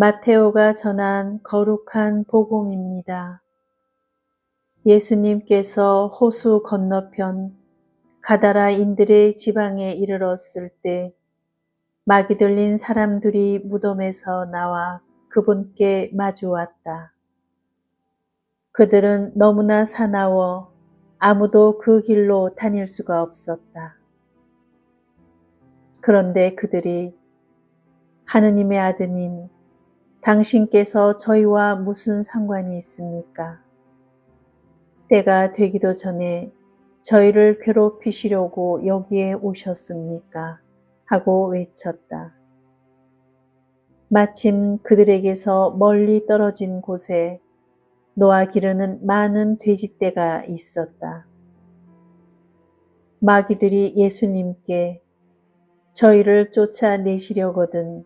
마테오가 전한 거룩한 복음입니다. 예수님께서 호수 건너편 가다라인들의 지방에 이르렀을 때 마귀 들린 사람들이 무덤에서 나와 그분께 마주 왔다. 그들은 너무나 사나워 아무도 그 길로 다닐 수가 없었다. 그런데 그들이 하느님의 아드님, 당신께서 저희와 무슨 상관이 있습니까? 때가 되기도 전에 저희를 괴롭히시려고 여기에 오셨습니까? 하고 외쳤다. 마침 그들에게서 멀리 떨어진 곳에 노아 기르는 많은 돼지떼가 있었다. 마귀들이 예수님께 저희를 쫓아내시려거든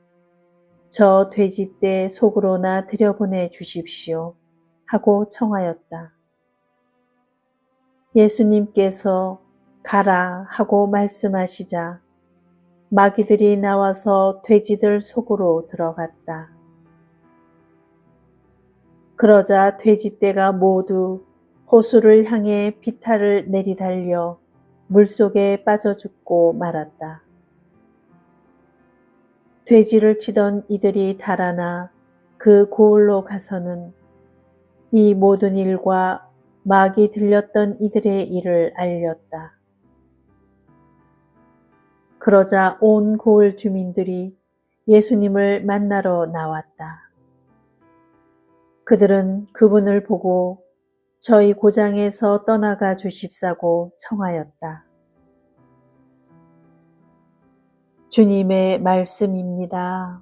저 돼지떼 속으로나 들여보내 주십시오 하고 청하였다. 예수님께서 가라 하고 말씀하시자 마귀들이 나와서 돼지들 속으로 들어갔다. 그러자 돼지떼가 모두 호수를 향해 비탈을 내리달려 물속에 빠져 죽고 말았다. 돼지를 치던 이들이 달아나 그 고을로 가서는 이 모든 일과 막이 들렸던 이들의 일을 알렸다. 그러자 온 고을 주민들이 예수님을 만나러 나왔다. 그들은 그분을 보고 저희 고장에서 떠나가 주십사고 청하였다. 주님의 말씀입니다.